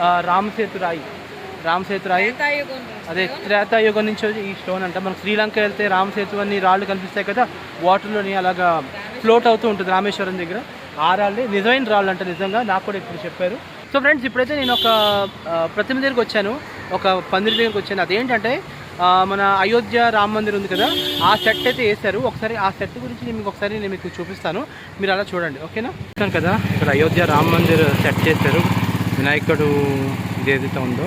ఆ, రామసేతు రాయి రామసేతు రాయి త్రేతాయుగం అదే త్రేతాయుగం నుంచి ఈ స్టోన్ అంట. మనకు శ్రీలంక వెళ్తే రామసేతు అని రాళ్ళు కనిపిస్తాయి కదా వాటర్లోని అలాగా ఫ్లోట్ అవుతూ ఉంటుంది రామేశ్వరం దగ్గర. ఆ రాళ్ళే నిజమైన రాళ్ళు అంట నిజంగా. నాకు కూడా ఇప్పుడు చెప్పారు. సో ఫ్రెండ్స్ ఇప్పుడైతే నేను ఒక ప్రతిమ దగ్గరికి వచ్చాను. ఒక పందిరి దగ్గరికి వచ్చాను. అదేంటంటే మన అయోధ్య రామ మందిర్ ఉంది కదా ఆ సెట్ అయితే వేశారు. ఒకసారి ఆ సెట్ గురించి నేను మీకు ఒకసారి నేను మీకు చూపిస్తాను. మీరు అలా చూడండి. ఓకేనా? చూస్తాను కదా ఇక్కడ అయోధ్య రామ మందిర్ సెట్ చేశారు. వినాయకుడు ఇది ఏదైతే ఉందో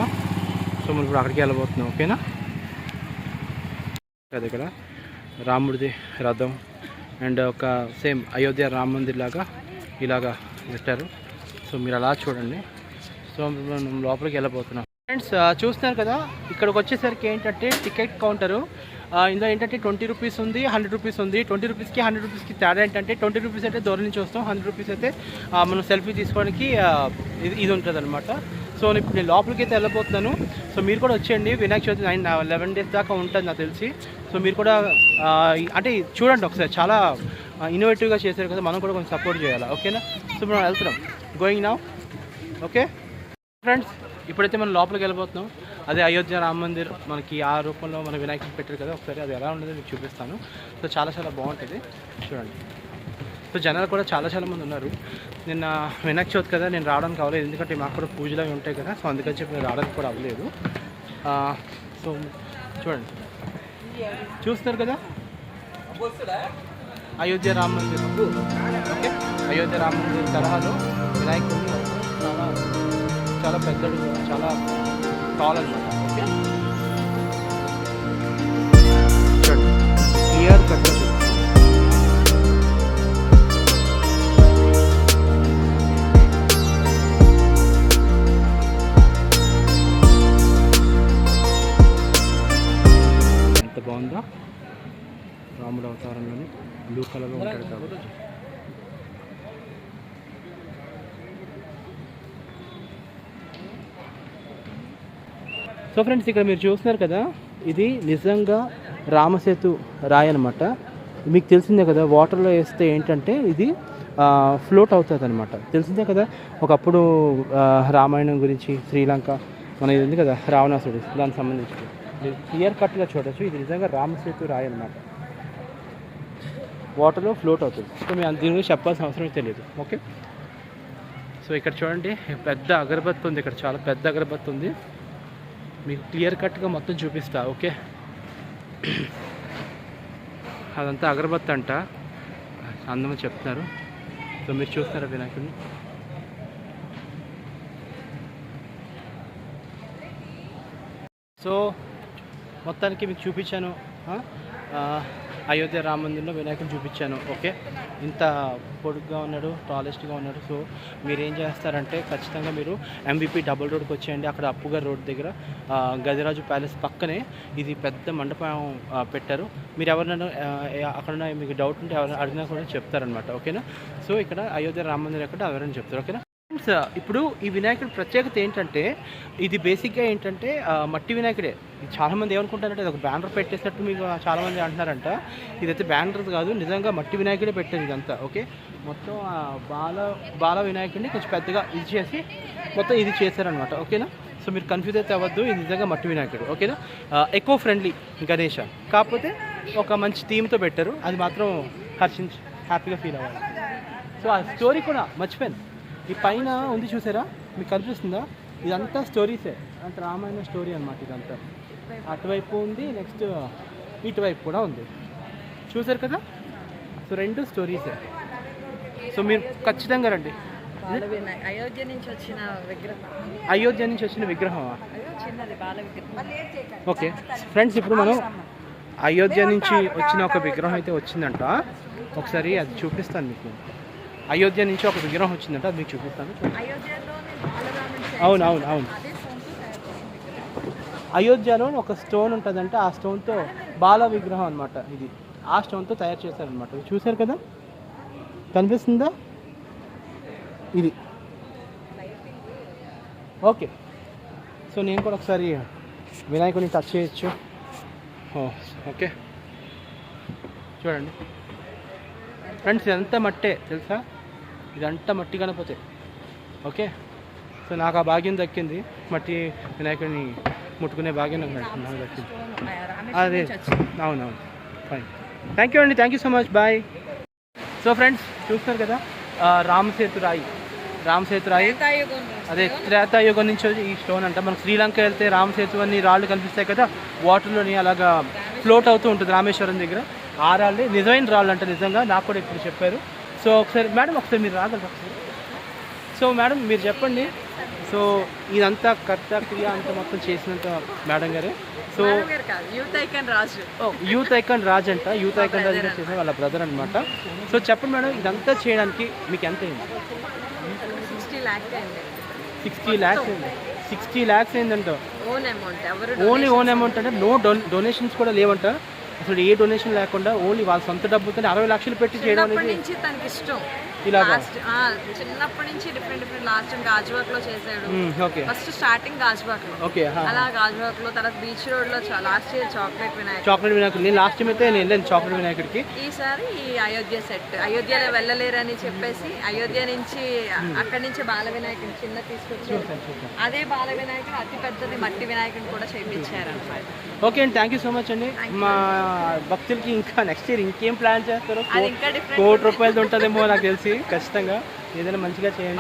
సో మనం ఇప్పుడు అక్కడికి వెళ్ళబోతున్నాం ఓకేనా? అది ఇక్కడ రాముడిది రథం అండ్ ఒక సేమ్ అయోధ్య రామ మందిర్ లాగా ఇలాగా పెట్టారు. సో మీరు అలా చూడండి. సో మనం లోపలికి వెళ్ళబోతున్నాం. ఫ్రెండ్స్ చూస్తున్నారు కదా ఇక్కడికి వచ్చేసరికి ఏంటంటే టికెట్ కౌంటరు. ఇందులో ఏంటంటే ట్వంటీ రూపీస్ ఉంది హండ్రెడ్ రూపీస్ ఉంది. ట్వంటీ రూపీస్కి హండ్రెడ్ రూపీస్కి తేడా ఏంటంటే ట్వంటీ రూపీస్ అయితే దూరం నుంచి వస్తాం హండ్రెడ్ రూపీస్ అయితే మనం సెల్ఫీ తీసుకోవడానికి ఇది ఇది ఉంటుంది అనమాట సో నేను ఇప్పుడు నేను లోపలికి అయితే వెళ్ళబోతున్నాను. సో మీరు కూడా వచ్చేయండి. Vinayaka Chavithi nine eleven days దాకా ఉంటుంది నాకు తెలిసి. సో మీరు కూడా అంటే చూడండి ఒకసారి చాలా ఇన్నోవేటివ్గా చేశారు కదా మనం కూడా కొంచెం సపోర్ట్ చేయాలి ఓకేనా? సో మనం వెళ్తున్నాం. గోయింగ్ నా ఓకే ఫ్రెండ్స్ ఇప్పుడైతే మనం లోపలికి వెళ్ళిపోతున్నాం అదే అయోధ్య రామ మందిర్ మనకి ఆ రూపంలో మన వినాయకుడు పెట్టారు కదా ఒకసారి అది ఎలా ఉండదో మీకు చూపిస్తాను. సో చాలా చాలా బాగుంటుంది. చూడండి. సో జనాలు కూడా చాలా చాలా మంది ఉన్నారు. నిన్న వినాయక చవితి కదా నేను రావడానికి అవ్వలేదు ఎందుకంటే మాకు కూడా పూజలు అవి ఉంటాయి కదా సో అందుకని చెప్పి నేను రావడానికి కూడా అవ్వలేదు. సో చూడండి. చూస్తున్నారు కదా? అయోధ్య రామ మందిర్. ఓకే. అయోధ్య రామ మందిర్ తరహాలో వినాయకుడిని చాలా చాలా పెద్దడు చాలా టాల్ అనమాట ఓకే? చూడండి క్లియర్ కట్ ఎంత బాగుందా? రాముడు అవతారంలోని బ్లూ కలర్లో ఉంటాడు కాబట్టి. సో ఫ్రెండ్స్ ఇక్కడ మీరు చూస్తున్నారు కదా ఇది నిజంగా రామసేతు రాయి అనమాట మీకు తెలిసిందే కదా వాటర్లో వేస్తే ఏంటంటే ఇది ఫ్లోట్ అవుతుంది అనమాట తెలిసిందే కదా ఒకప్పుడు రామాయణం గురించి శ్రీలంక మన ఇది ఉంది కదా రావణాసుడు దానికి సంబంధించి క్లియర్ కట్గా చూడొచ్చు ఇది నిజంగా రామసేతు రాయి అనమాట వాటర్లో ఫ్లోట్ అవుతుంది. సో మేము దీని గురించి చెప్పాల్సిన అవసరం తెలియదు ఓకే? సో ఇక్కడ చూడండి పెద్ద అగరబత్తి ఉంది ఇక్కడ చాలా పెద్ద అగరబత్తి ఉంది. మీకు క్లియర్ కట్గా మొత్తం చూపిస్తా ఓకే? అదంతా అగరబత్తి అంట. అందమని చెప్తున్నారు. సో మీరు చూస్తున్నారా వినాయకుడిని? సో మొత్తానికి మీకు చూపించాను. అయోధ్య రామ మందిర్లో చూపించాను ఓకే? ఇంత పొడుగ్గా ఉన్నాడు టాలెస్ట్గా ఉన్నాడు. సో మీరు ఏం చేస్తారంటే ఖచ్చితంగా మీరు ఎంబీపీ డబుల్ రోడ్కి వచ్చేయండి. అక్కడ అప్పుగారు రోడ్ దగ్గర గదిరాజు గజరాజు ప్యాలెస్ పక్కనే ఇది పెద్ద మండపం పెట్టారు. మీరు ఎవరినైనా అక్కడ మీకు డౌట్ ఉంటే ఎవరైనా అడిగినా కూడా చెప్తారనమాట ఓకేనా? సో ఇక్కడ అయోధ్య రామ మందిర్ ఎక్కడ ఎవరైనా చెప్తారు ఓకేనా? ఫ్రెండ్స్ ఇప్పుడు ఈ వినాయకుడి ప్రత్యేకత ఏంటంటే ఇది బేసిక్గా ఏంటంటే మట్టి వినాయకుడే. ఇది చాలామంది ఏమనుకుంటారంటే ఇది ఒక బ్యానర్ పెట్టేసినట్టు మీకు చాలామంది అంటున్నారంట. ఇదైతే బ్యానర్ కాదు నిజంగా మట్టి వినాయకుడే పెట్టారు ఇదంతా ఓకే? మొత్తం బాల బాల వినాయకుడిని కొంచెం పెద్దగా ఇది చేసి మొత్తం ఇది చేశారనమాట ఓకేనా? సో మీరు కన్ఫ్యూజ్ అయితే అవ్వద్దు ఇది నిజంగా మట్టి వినాయకుడు ఓకేనా? ఎక్కువ ఫ్రెండ్లీ గణేష. కాకపోతే ఒక మంచి థీమ్తో పెట్టారు అది మాత్రం హర్షించి హ్యాపీగా ఫీల్ అవ్వాలి. సో ఆ స్టోరీ కూడా మర్చిపోయాను. ఈ పైన ఉంది చూసారా? మీకు కనిపిస్తుందా? ఇదంతా స్టోరీసే అంత రామాయణ స్టోరీ అనమాట ఇదంతా. అటువైపు ఉంది నెక్స్ట్ ఇటువైపు కూడా ఉంది. చూసారు కదా? సో రెండు స్టోరీసే సో మీరు ఖచ్చితంగా రండి. అయోధ్య నుంచి వచ్చిన విగ్రహం. అయోధ్య నుంచి వచ్చిన విగ్రహమా? ఓకే. ఫ్రెండ్స్ ఇప్పుడు మనం అయోధ్య నుంచి వచ్చిన ఒక విగ్రహం అయితే వచ్చిందంట. ఒకసారి అది చూపిస్తాను మీకు. అయోధ్య నుంచి ఒక విగ్రహం వచ్చిందంట అది మీకు చూపిస్తాను అవును అవును అవును. అయోధ్యలో ఒక స్టోన్ ఉంటుందంటే ఆ స్టోన్తో బాల విగ్రహం అనమాట ఇది. ఆ స్టోన్తో తయారు చేశారనమాట ఇది చూశారు కదా? కనిపిస్తుందా? ఇది. ఓకే. సో నేను కూడా ఒకసారి వినాయకుడిని టచ్ చేయొచ్చు. ఓకే. చూడండి. ఫ్రెండ్స్ ఇదంతా మట్టే తెలుసా? ఇదంతా మట్టి గణపతి. ఓకే? సో నాకు ఆ భాగ్యం దక్కింది. మట్టి వినాయకుడిని ముట్టుకునే భాగ్యం నాకు దక్కింది. అదే. అవునవును. ఫైన్ థ్యాంక్ యూ అండి. Thank you so much bye so friends చూస్తున్నారు కదా? రామసేతు రాయి. రామసేతు రాయి. అదే త్రేతాయుగం నుంచి ఈ స్టోన్ అంట. మనకు శ్రీలంక వెళ్తే రామసేతు అని రాళ్ళు కనిపిస్తాయి కదా? వాటర్లోని అలాగా ఫ్లోట్ అవుతూ ఉంటుంది రామేశ్వరం దగ్గర. ఆ రాళ్ళే నిజమైన రాళ్ళు అంట నిజంగా. నాకు కూడా ఇప్పుడు చెప్పారు. సో ఒకసారి మేడం ఒకసారి మీరు రాగలరు? ఒకసారి సో మేడం మీరు చెప్పండి. సో ఇదంతా కర్త క్రియ అంతా మొత్తం చేసినంత మేడం గారే. So youth icon Raju. Youth icon Raj అంట. యూత్ ఐకాన్ రాజ్ చేసిన వాళ్ళ బ్రదర్ అనమాట సో చెప్పండి మేడం ఇదంతా చేయడానికి మీకు ఎంత అయింది? సిక్స్టీ ల్యాక్స్ అయింది. సిక్స్టీ ల్యాక్స్ అయిందంట. Own amount only own amount అంటే నో డొన్ డొనేషన్స్ కూడా లేవంట. అసలు ఏ డొనేషన్ లేకుండా ఓన్లీ వాళ్ళ సొంత డబ్బుతో అరవై లక్షలు పెట్టి చేయడం అనేది తనకి ఇష్టం. లాస్ట్ చిన్నప్పటి నుంచి డిఫరెంట్ డిఫరెంట్ లాస్ట్ గాజువాక్లో చేసాడు ఫస్ట్ స్టార్టింగ్ గాజువాక్లో. ఓకే అలా గాజువాక్లో తర్వాత బీచ్ రోడ్లో last year chocolate Vinayak chocolate వినాయకుడు నేను లాస్ట్ టైం అయితే నేను వెళ్ళాను చాక్లెట్ వినాయకుడికి. ఈసారి ఈ అయోధ్య సెట్ అయోధ్యలో వెళ్ళలేరని చెప్పేసి అయోధ్య నుంచి అక్కడి నుంచి బాల వినాయకుని చిన్న తీసుకొచ్చి అదే బాల వినాయకుడు అతి పెద్దది మట్టి వినాయకుని కూడా చేయించారు అనమాట ఓకే అండి థ్యాంక్ యూ సో మచ్ అండి. మా భక్తులకి ఇంకా నెక్స్ట్ ఇయర్ ఇంకేం ప్లాన్ చేస్తారో? కోటి రూపాయలతో ఉంటుందేమో నాకు తెలిసి. ఖచ్చితంగా. ఏదైనా మంచిగా చేయండి.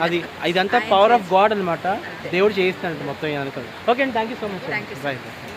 అది ఇదంతా పవర్ ఆఫ్ గాడ్ అనమాట దేవుడు చేయిస్తానంట మొత్తం అనుకోండి ఓకే అండి thank you so much. Bye